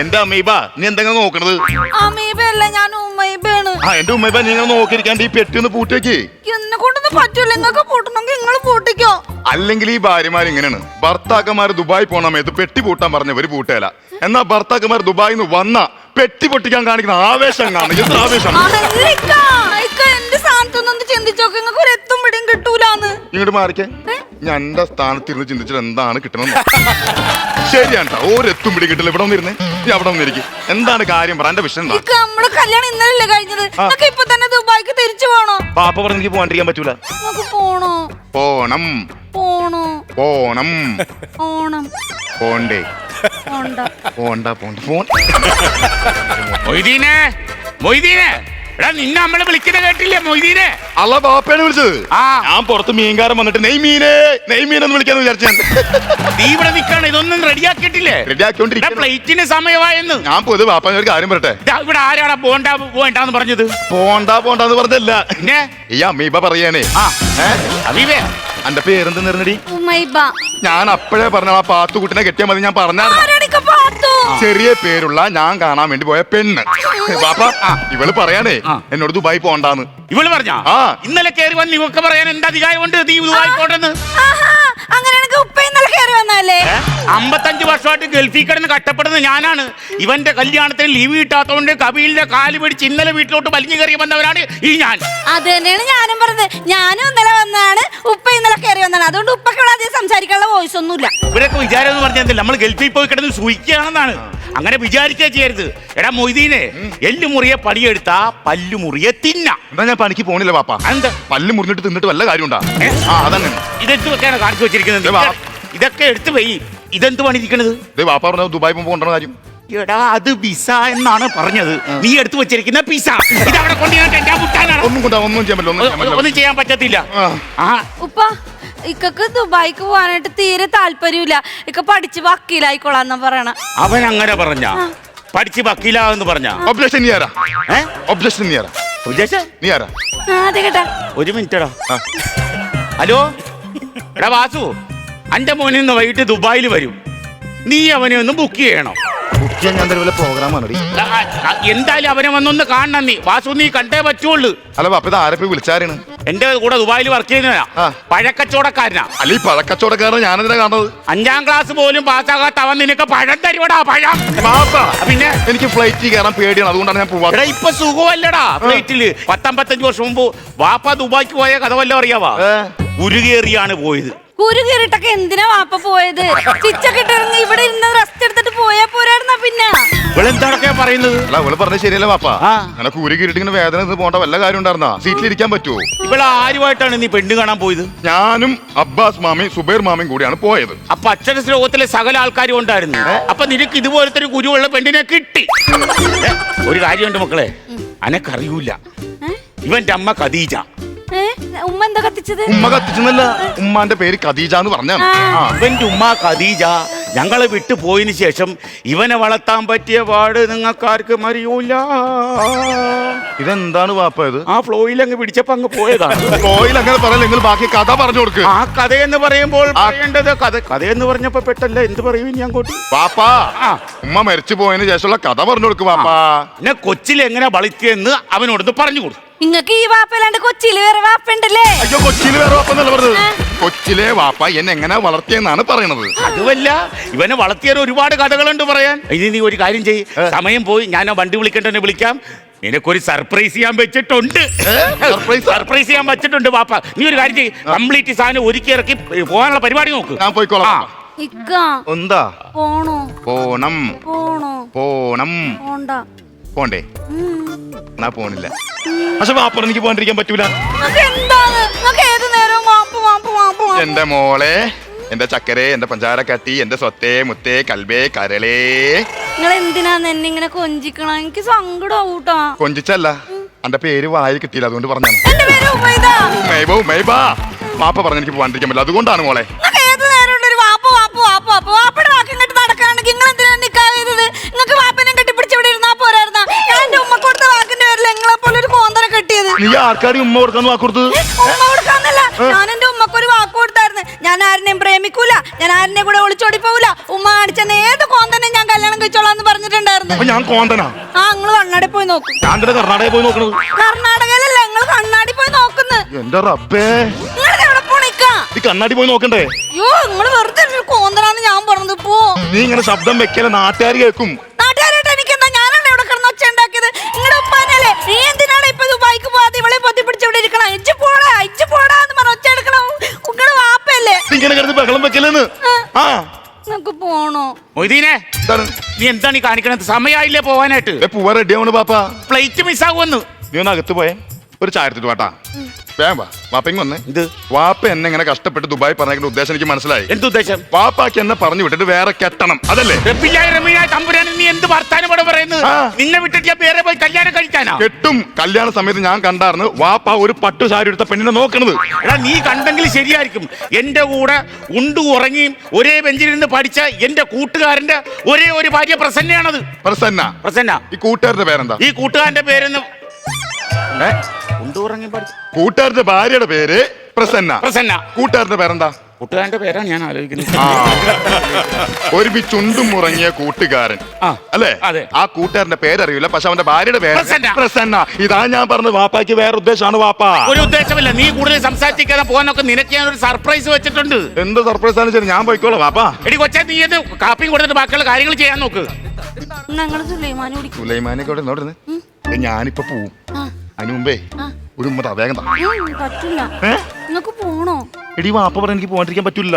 എന്റെ അമീബ? നീ എന്തെങ്കിലും നോക്കണത്? അമീബയല്ല ഞാൻ ഉമ്മയിബാണ് ആ എന്റെ ഉമ്മീബ നീ ഇങ്ങനെ നോക്കിയിരിക്കാണ്ട് ഈ പെട്ടി ഒന്ന് പൂട്ടിയേക്ക്. എന്നെ കൊണ്ടൊന്നും പറ്റൂല. നിങ്ങൾക്ക് പൂട്ടണമെങ്കിൽ നിങ്ങൾ പൂട്ടിക്കോ. അല്ലെങ്കിൽ ഈ ഭാര്യമാർ ഇങ്ങനെയാണ്. ഭർത്താക്കന്മാർ ദുബായി പോണ സമയത്ത് പെട്ടി പൂട്ടാൻ പറഞ്ഞവര് പൂട്ടേല. എന്നാ ഭർത്താക്കന്മാർ ദുബായിന്ന് വന്ന പെട്ടി പൊട്ടിക്കാൻ കാണിക്കുന്ന ആവേശം കാണും. എത്ര ആവേശം? സ്ഥാനത്തൊന്നും ഒന്ന് ചിന്തിച്ചോക്കെ. നിങ്ങൾക്ക് ഒരു എത്തും പിടിയും കിട്ടൂലാന്ന്. ഇങ്ങോട്ട് മാറിക്കേ. ഞാൻ എന്റെ സ്ഥാനത്തിരുന്ന് ചിന്തിച്ചിട്ട് എന്താണ് കിട്ടണം ശരിയാണ് ട്ടോ. ഒരെത്തും പിടി കിട്ടില്ല. ഇവിടെ വന്നിരുന്നേ. ഞാൻ അവിടെ വന്നിരിക്കും. എന്താണ് കാര്യം? പറ എന്റെ വിഷയം എന്താ? ഇക്ക നമ്മുടെ കല്യാണം ഇന്നലല്ലേ കഴിഞ്ഞത്? നിങ്ങൾക്ക് ഇപ്പൊ തന്നെ ദുബായിക്ക് തിരിച്ചു പോണോ? പാപ്പ പറഞ്ഞ് എനിക്ക് പോകാണ്ടിരിക്കാൻ പറ്റൂല. നമുക്ക് പോണോ? പോണം. പോണോ? പോണം. ഓണം പോണ്ടേ. പോണ്ട പോണ്ട പോണ്ട. മൊയ്തീനെ മൊയ്തീനെ. എടാ നിന്നെ നമ്മളെ വിളിക്കുന്ന കേട്ടില്ലേ മൊയ്തീനെ? അല്ല ബാപ്പയാണ് വിളിച്ചത്. ആ. ഞാൻ പുറത്ത് മീൻകാരൻ വന്നിട്ട് നെയ് മീനേ നെയ് മീനെന്ന് വിളിക്കാന്ന് വിചാരിച്ചു നീ ഇവിടെ നിൽക്കാണ് ഇതൊന്നും റെഡിയാക്കിയിട്ടില്ലേ? റെഡി ആക്കിക്കൊണ്ടിരിക്കുന്നു പ്ലേറ്റിന് സമയമായെന്ന്. ഞാൻ പോയത് ബാപ്പ ഒരു കാര്യം പറയട്ടെ? ദാ ഇവിടെ ആരാടാ പോണ്ട പോണ്ടാന്ന് പറഞ്ഞത്? പോണ്ട പോണ്ടെന്ന് പറഞ്ഞല്ല പിന്നെ? ഈ അമ്മീബ പറയാനേ ആ. ഏ? അബീബേ എന്റെ പേരെന്ത് നിർന്നടി ഉമ്മൈബ ഞാൻ അപ്പോഴേ പറഞ്ഞ ആ പാത്തുകുട്ടിനെ കെട്ടിയാൽ മതി ഞാൻ പറഞ്ഞ ചെറിയ പേരുള്ള ഞാൻ കാണാൻ വേണ്ടി പോയ പെണ്ണ്. ബാപ്പ ഇവൾ പറയാനേ എന്നോട് ദുബായി പോണ്ടാന്ന്. ഇവൾ പറഞ്ഞ? ആ. ഇന്നലെ കയറി വന്ന് ഇവക്ക് പറയാൻ എന്റെ അധികാരം കൊണ്ട് നീ ദുബായി പോണ്ടെന്ന്. അമ്പത്തഞ്ച് വർഷമായിട്ട് ഗൾഫിൽ കിടന്ന് കഷ്ടപ്പെടുന്ന ഞാനാണ്. ഇവന്റെ കല്യാണത്തിന് ലീവ് കിട്ടാത്തതുകൊണ്ട് കബീലിന്റെ കാൽ പിടിച്ച് ഇന്നലെ വീട്ടിലോട്ട് വലിഞ്ഞു കയറി വന്നവരാണ് ഈ ഞാൻ. അത് തന്നെയാണ് ഞാനും പറഞ്ഞത് ഞാനും ഇന്നലെ വന്നതാണ് ഉപ്പ ഇന്നലെ കയറി വന്നതാണ് അതുകൊണ്ട് ഉപ്പൊക്കെ ഇവിടെ അധികം സംസാരിക്കാനുള്ള വോയിസ് ഒന്നുമില്ല. ഇവരൊക്കെ വിചാരം എന്ന് പറഞ്ഞാൽ നമ്മൾ ഗൾഫിൽ പോയി കിടന്ന് സൂയിക്കുകയാണെന്നാണ് അങ്ങനെ വിചാരിക്കുക ചെയ്യരുത്. എടാ മൊയ്തീനെ എല്ലു മുറിയെ പണിയെടുത്താ പല്ലു മുറിയെ തിന്ന. എന്താ ഞാൻ പണിക്ക് പോണില്ല പാപ്പ. എന്താ പല്ല് മുറിഞ്ഞിട്ട് തിന്നിട്ട് വല്ല കാര്യമുണ്ടാ? ആ അതങ്ങനെ ഇതെന്തൊക്കെയാണ് കാണിച്ചു വെച്ചിരിക്കുന്നത്. ഇതൊക്കെ എടുത്ത് പോയി ഇതെന്ത് പണിയിരിക്കണത് ദേ പോകേണ്ട പറഞ്ഞ ദുബായി കൊണ്ടുവന്ന കാര്യം. എടാ അത് പിസ എന്നാണ് പറഞ്ഞത്. നീ എടുത്തു വെച്ചിരിക്കുന്ന പിസ ഇത് അവിടെ കൊണ്ട് ഞാൻ ഒന്നും കൊണ്ടാ ഒന്നും ചെയ്യാൻ പറ്റില്ല ഒന്നും ചെയ്യാൻ പറ്റത്തില്ല. ആ. ഉപ്പ ഇക്കക്ക് ദുബായിക്ക് പോകാനായിട്ട് തീരെ താല്പര്യമില്ല. ഇക്ക പഠിച്ച് വക്കീലായിക്കോളാന്നാ പറയണ. അവൻ അങ്ങനെ പറഞ്ഞ. പഠിച്ച് വക്കീലാന്ന് പറഞ്ഞ. ഒബ്ജക്ഷൻ നീ ആരാ? ഒബ്ജക്ഷൻ നീ ആരാ? ഉദ്ദേശം? നീ ആരാ? അതെ കേട്ടാ. ഒരു മിനിറ്റടാ. ഹലോ? എടാ വാസു അന്റെ മോനിന്ന് വൈകിട്ട് ദുബായിൽ വരും. നീ അവനെ ഒന്ന് ബുക്ക് ചെയ്യണം? ബുക്ക് ചെയ്യാൻ ഞാൻ തരുവല്ല പ്രോഗ്രാം ആണ് ആ, ആ, എന്തായാലും അവനെ വന്നൊന്ന് കാണണം നീ. വാസു നീ കണ്ടേ പറ്റുള്ളൂ. അല്ല അപ്പൊ ഇത് ആരെ പോയി വിളിച്ചാരാണ്? എന്റെ കൂടെ ദുബായിൽ വർക്ക് ചെയ്യുന്നവനാ. പഴക്കച്ചവടക്കാരനാ. അല്ല ഈ പഴക്കച്ചവടക്കാരൻ ഞാനെന്തിനാ കാണുന്നത്? അഞ്ചാം ക്ലാസ് പോലും പാസ്സാകാത്ത അവൻ നിനക്ക് പഴം തരുവടാ പഴം. പിന്നെ? എനിക്ക് ഫ്ലൈറ്റിൽ കയറാൻ പേടിയാണ് അതുകൊണ്ടാണ് ഞാൻ പോവാ ഇപ്പൊ സുഖമല്ലടാ ഫ്ലൈറ്റിൽ പത്തമ്പത്തഞ്ച് വർഷം മുമ്പ് വാപ്പ ദുബായിക്ക് പോയ കഥ വല്ലതും അറിയാവാ? ഉരുകേറിയാണ് പോയത്. കുരു കീറിട്ടൊക്കെ എന്തിനാ വാപ്പ പോയത്? ചിച്ചൊക്കെ ഇട്ടിറങ്ങി ഇവിടെ ഇരുന്ന് റെസ്റ്റ് എടുത്തിട്ട് പോയാ പോരായിരുന്നാ പിന്നെ. ഇവളെന്താണൊക്കെ പറയുന്നത്? അല്ല അവൾ പറഞ്ഞത് ശരിയല്ല ബാപ്പ ആ. അങ്ങനെ കൂരി കീറിട്ട് ഇങ്ങനെ വേദന വല്ല കാര്യം ഉണ്ടായിരുന്നാ? പറ്റുമോ ആരുമായിട്ടാണ് നീ പെണ്ണ് കാണാൻ പോയത്? ഞാനും അബ്ബാസ് മാമയും സുബൈർ മാമയും കൂടിയാണ് പോയത്. അപ്പൊ അക്ഷര ശ്ലോകത്തിലെ സകല ആൾക്കാരും ഉണ്ടായിരുന്നു. അപ്പൊ നിനക്ക് ഇതുപോലത്തെ ഒരു ഗുരുവുള്ള പെണ്ണിനെ കിട്ടി. ഏ, ഒരു കാര്യമുണ്ട് മക്കളെ. അനക്കറിയൂല. ഇവന്റെ അമ്മ ഖദീജ. ഉമ്മ എന്താ കത്തിച്ചത്? ഉമ്മ കത്തിച്ചെന്നല്ല ഉമ്മാന്റെ പേര് ഖദീജ എന്ന് പറഞ്ഞാണ് ആ. ഇവന്റെ ഉമ്മ ഖദീജ ഞങ്ങളെ വിട്ടു പോയതിനു ശേഷം ഇവനെ വളർത്താൻ പറ്റിയ പാട് നിങ്ങൾക്കാർക്കും അറിയൂല ഇതെന്താണ് വാപ്പ ഇത്? ആ ഫ്ലോയിൽ അങ്ങ് പിടിച്ചപ്പോ അങ്ങ് പോയതാണ്. ഫ്ലോയിൽ അങ്ങനെ പറയല്ല? നിങ്ങൾ ബാക്കി കഥ പറഞ്ഞു കൊടുക്കുക ആ കഥ എന്ന് പറയുമ്പോൾ പറയേണ്ടത് കഥ കഥ എന്ന് പറഞ്ഞപ്പോ പെട്ടല്ല എന്ത് പറയും ഞാൻ കൂട്ടി പാപ്പാ ഉമ്മ മരിച്ചു പോയതിനു ശേഷമുള്ള കഥ പറഞ്ഞു കൊടുക്ക് പാപ്പാ പിന്നെ കൊച്ചിൽ എങ്ങനെ എന്ന് അവനോടൊന്ന് പറഞ്ഞു കൊടുത്തു നിങ്ങക്ക് ഈ വാപ്പല്ലാണ്ട് കൊച്ചിയിൽ വേറെ വാപ്പുണ്ടല്ലേ അയ്യോ കൊച്ചിയിൽ വേറെ വാപ്പ എന്നല്ല പറഞ്ഞത് കൊച്ചിലെ വാപ്പ എന്നെ എങ്ങനെ വളർത്തിയെന്നാണ് പറയണത്. അതുമല്ല ഇവനെ വളർത്തിയ ഒരുപാട് കഥകളുണ്ട് പറയാൻ. ഇനി നീ ഒരു കാര്യം ചെയ്യ്. സമയം പോയി ഞാൻ ആ വണ്ടി വിളിക്കേണ്ടവനെ വിളിക്കാം. നിനക്കൊരു സർപ്രൈസ് ചെയ്യാൻ വെച്ചിട്ടുണ്ട്. സർപ്രൈസ്? സർപ്രൈസ് ചെയ്യാൻ വെച്ചിട്ടുണ്ട് വാപ്പ. നീ ഒരു കാര്യം ചെയ്യ്. കംപ്ലീറ്റ് സാധനം ഒരുക്കി ഇറക്കി പോകാനുള്ള പരിപാടി നോക്ക്. ഞാൻ പോയിക്കോളാം എന്താ? പോണോ? പോണം. പോണോ? പോണം. പോണ്ട. പോണ്ടേ. എന്നാ പോണില്ല. പക്ഷെ വാപ്പറ എനിക്ക് പോകാണ്ടിരിക്കാൻ പറ്റൂല. എന്റെ മോളെ എന്റെ ചക്കരെ എന്റെ പഞ്ചാരക്കട്ടി എന്റെ സ്വത്തേ മുത്തേ കൽബേ കരളേ. നിങ്ങൾ എന്തിനാന്ന് എന്നെ ഇങ്ങനെ കൊഞ്ചിക്കണം? എനിക്ക് സങ്കടാവൂട്ടാ. കൊഞ്ചിച്ചല്ല. എന്റെ പേര് വായി കിട്ടിയില്ല അതുകൊണ്ട് മേബാ മാപ്പ പറഞ്ഞ എനിക്ക് പോകാണ്ടിരിക്കാൻ പറ്റില്ല. അതുകൊണ്ടാണ് മോളെ. ഏത് നേരം വാപ്പ വാപ്പ വാപ്പ വാപ്പ്. ആൾക്കാർ ഉമ്മ കൊടുക്കാന്ന് വാക്ക് കൊടുത്തത്? ഉമ്മ കൊടുക്കാന്നല്ല. ഞാൻ എന്റെ ഉമ്മക്ക് ഒരു വാക്ക് കൊടുത്തായിരുന്നു. ഞാൻ ആരെയും പ്രേമിക്കൂല. ഞാൻ ആരെയും കൂടെ ഒളിച്ചോടി പോവില്ല ഉമ്മ കാണിച്ചെന്ന ഏത് കോന്തനെ ഞാൻ കല്യാണം കഴിച്ചോളാന്ന് പറഞ്ഞിട്ടുണ്ടായിരുന്നു. അപ്പൊ ഞാൻ കോന്തനാ? ആ നിങ്ങൾ കണ്ണാടി പോയി നോക്കും. ഞാൻ തന്നെ കർണാടകയിൽ പോയി നോക്കണത്? കർണാടകയിലല്ല നിങ്ങൾ കണ്ണാടി പോയി നോക്കുന്നു. എന്റെ റബ്ബേ. നിങ്ങൾ എവിടെ പോണിക്കാ ഈ കണ്ണാടി പോയി നോക്കണ്ടേ? അയ്യോ നിങ്ങൾ വെറുതെ കോന്തനാന്ന് ഞാൻ പറഞ്ഞത് പോ. നീ ഇങ്ങനെ ശബ്ദം വെക്കല നാട്ടുകാർ കേൾക്കും. നീ എന്താണ് ഈ കാണിക്കണത്? സമയമായില്ലേ പോവാനായിട്ട്? പൂവ റെഡി ആവണ് പാപ്പാ. ഫ്ലൈറ്റ് മിസ്സാകുമെന്ന് നീ ഒന്ന് അകത്ത് പോയേ. ഒരു ചായ എടുത്തിട്ട് വാട്ടാ. വേം വാ. വാപ്പയ്ക്ക് വന്നേ. ഇത് വാപ്പ എന്നെ ഇങ്ങനെ കഷ്ടപ്പെട്ട് ദുബായ് പറഞ്ഞ ഉദ്ദേശം എനിക്ക് മനസ്സിലായി. എന്തുദ്ദേശം വാപ്പാക്ക് എന്നെ പറഞ്ഞു വിട്ടിട്ട് വേറെ കെട്ടണം. അതല്ലേ? റബ്ബില്ലായി റമീനായി തമ്പുരാനെ നീ എന്ത് വർത്താനം ഇവിടെ പറയുന്നത്? ആ. നിന്നെ വിട്ടിട്ട് ഞാൻ വേറെ പോയി കല്യാണം കഴിക്കാനാ? കെട്ടും കല്യാണ സമയത്ത് ഞാൻ കണ്ടായിരുന്നു വാപ്പ ഒരു പട്ടു സാരി എടുത്ത പെണ്ണിനെ നോക്കണത്. എടാ നീ കണ്ടെങ്കിൽ ശരിയായിരിക്കും. എന്റെ കൂടെ ഉണ്ടു ഉറങ്ങിയും ഒരേ ബെഞ്ചിൽ നിന്ന് പഠിച്ച എന്റെ കൂട്ടുകാരന്റെ ഒരേ ഒരു ഭാര്യ പ്രസന്നയാണത്. പ്രസന്ന. പ്രസന്ന. ഈ കൂട്ടുകാരുടെ പേരെന്താ? ഈ കൂട്ടുകാരന്റെ പേരെന്ന് ഏ? ഉണ്ടു ഉറങ്ങി പഠിച്ച കൂട്ടുകാരുടെ ഭാര്യയുടെ പേര് പ്രസന്ന. പ്രസന്ന. കൂട്ടുകാരന്റെ പേരെന്താ? കൂട്ടുകാരന്റെ പേരാണ് ഞാൻ ആലോചിക്കുന്നത്. ആ. ഒരുമിച്ചുണ്ടും മുറങ്ങിയ കൂട്ടുകാരൻ. ആ, അല്ലേ? അതെ. ആ കൂട്ടുകാരന്റെ പേരറിയില്ല പക്ഷെ അവന്റെ ഭാര്യയുടെ പേര് പ്രസന്ന. പ്രസന്ന. ഇതാ ഞാൻ പറഞ്ഞത് വാപ്പാക്ക് വേറെ ഉദ്ദേശമാണ് വാപ്പ. ഒരു ഉദ്ദേശമില്ല. നീ കൂടുതൽ സംസാരിക്കാതെ പോകാനൊക്കെ നിനക്ക് ഞാൻ ഒരു സർപ്രൈസ് വെച്ചിട്ടുണ്ട്. എന്ത് സർപ്രൈസ് ആണ് ശരി ഞാൻ പോയിക്കോളാം വാപ്പാ. എടി കൊച്ചാ നീ ഇത് കാപ്പിയും കൊടുത്തിട്ട് ബാക്കിയുള്ള കാര്യങ്ങൾ ചെയ്യാൻ നോക്ക്. ഞങ്ങൾ സുലൈമാനെ കുടിക്കും. സുലൈമാനൊക്കെ ഇവിടെ നോടുന്നത് ഞാനിപ്പോ പോവും. അതിനു മുമ്പേ ആ. ഒരു ഉമ്മ വേഗം താ. ഉം, പറ്റില്ല ഏ? നിങ്ങക്ക് പോണോ? എടി വാപ്പ പറഞ്ഞ എനിക്ക് പോകാണ്ടിരിക്കാൻ പറ്റില്ല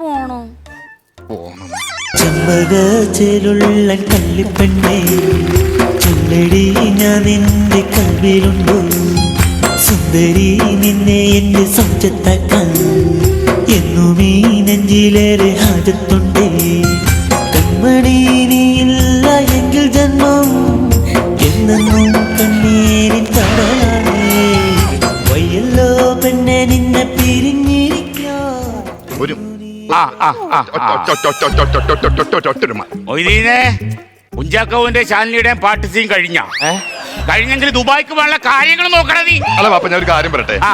പോണോ? പോണം. ചെമ്പകച്ചിലുള്ള കല്ലിപ്പെണ്ണേ ചൊല്ലടി ഞാൻ നിന്റെ കൽവിലുണ്ടോ സുന്ദരി നിന്നെ എന്റെ സ്വന്തത്താക്കാൻ എന്നും ഈ നെഞ്ചിലേറെ ഹാജത്തുണ്ടേ. എന്നെ പിരിഞ്ഞിരിക്കാൻ ഒരു ആ ആ ആ മൊയ്തീനെ കുഞ്ചാക്കോവിന്റെ ശാലിനിയുടെയും പാട്ട് സീൻ കഴിഞ്ഞ? കഴിഞ്ഞെങ്കിൽ ദുബായ്ക്ക് വേണ്ട കാര്യങ്ങൾ നോക്കണം നീ. അല്ല പാപ്പ ഞാൻ ഒരു കാര്യം പറയട്ടെ? ആ.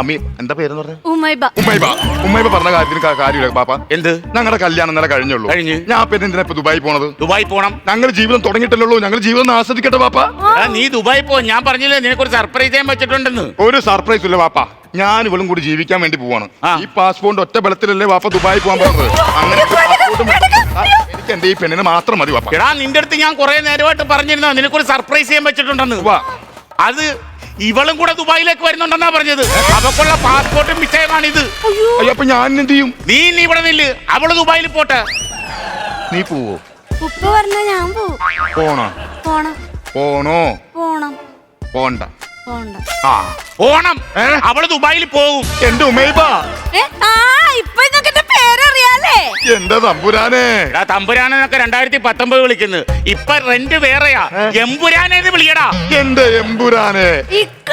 അമ്മി എന്താ പേരെന്ന് പറഞ്ഞു? ഉമ്മൈബ ഉമ്മൈബ ഉമ്മൈബ പറഞ്ഞ കാര്യത്തിന് കാര്യമില്ല പാപ്പ എന്ത്? ഞങ്ങളുടെ കല്യാണം ഇന്നലെ കഴിഞ്ഞുള്ളൂ. കഴിഞ്ഞ്. ഞാൻ പിന്നെ എന്തിനാ ഇപ്പൊ ദുബായി പോണത്? ദുബായി പോണം. ഞങ്ങൾ ജീവിതം തുടങ്ങിയിട്ടല്ലോ ഞങ്ങൾ ജീവിതം ആസ്വദിക്കട്ടെ പാപ്പ നീ ദുബായി പോ. ഞാൻ പറഞ്ഞില്ലേ നിനക്കൊരു സർപ്രൈസ് ചെയ്യാൻ വെച്ചിട്ടുണ്ടെന്ന്. ഒരു സർപ്രൈസ് ഇല്ല പാപ്പ ഞാൻ ഇവളും കൂടി ജീവിക്കാൻ വേണ്ടി പോവാണ്. ഈ പാസ്പോർട്ട് ഒറ്റ ബലത്തിലല്ലേ വാപ്പ ദുബായി പോകാൻ പറഞ്ഞത്? അങ്ങനെ എനിക്ക് എന്റെ ഈ പെണ്ണിനെ മാത്രം മതി വാപ്പ. എടാ നിന്റെ അടുത്ത് ഞാൻ കുറെ നേരമായിട്ട് പറഞ്ഞിരുന്ന നിനക്കൊരു സർപ്രൈസ് ചെയ്യാൻ വെച്ചിട്ടുണ്ടെന്ന്. വാ. അത് ഇവളും കൂടെ ദുബായിലേക്ക് വരുന്നുണ്ടെന്നാ പറഞ്ഞത്. അവക്കുള്ള പാസ്പോർട്ടും വിഷയമാണിത് അയ്യോ. അപ്പൊ ഞാൻ എന്ത് ചെയ്യും? നീ ഇനി ഇവിടെ നില്ല്. അവൾ ദുബായിൽ പോട്ടെ. നീ പോവോ? ഉപ്പ പറഞ്ഞ ഞാൻ പോണോ പോണോ? പോണം. പോണോ? പോണം. പോണ്ട പോണ്ട. ആ ഓണം? അവൾ ദുബായിൽ പോകും എന്റെ ഉമ്മേബ ഏ ആ ഇപ്പൊ നിങ്ങൾക്ക് എന്റെ പേരറിയാലേ എന്റെ തമ്പുരാനെ. എടാ തമ്പുരാനെന്നൊക്കെ രണ്ടായിരത്തി പത്തൊമ്പത് വിളിക്കുന്നു. ഇപ്പൊ റെന്റ് വേറെയാ. എമ്പുരാനെന്ന് വിളിയടാ. എന്റെ എമ്പുരാനെ. ഇക്ക.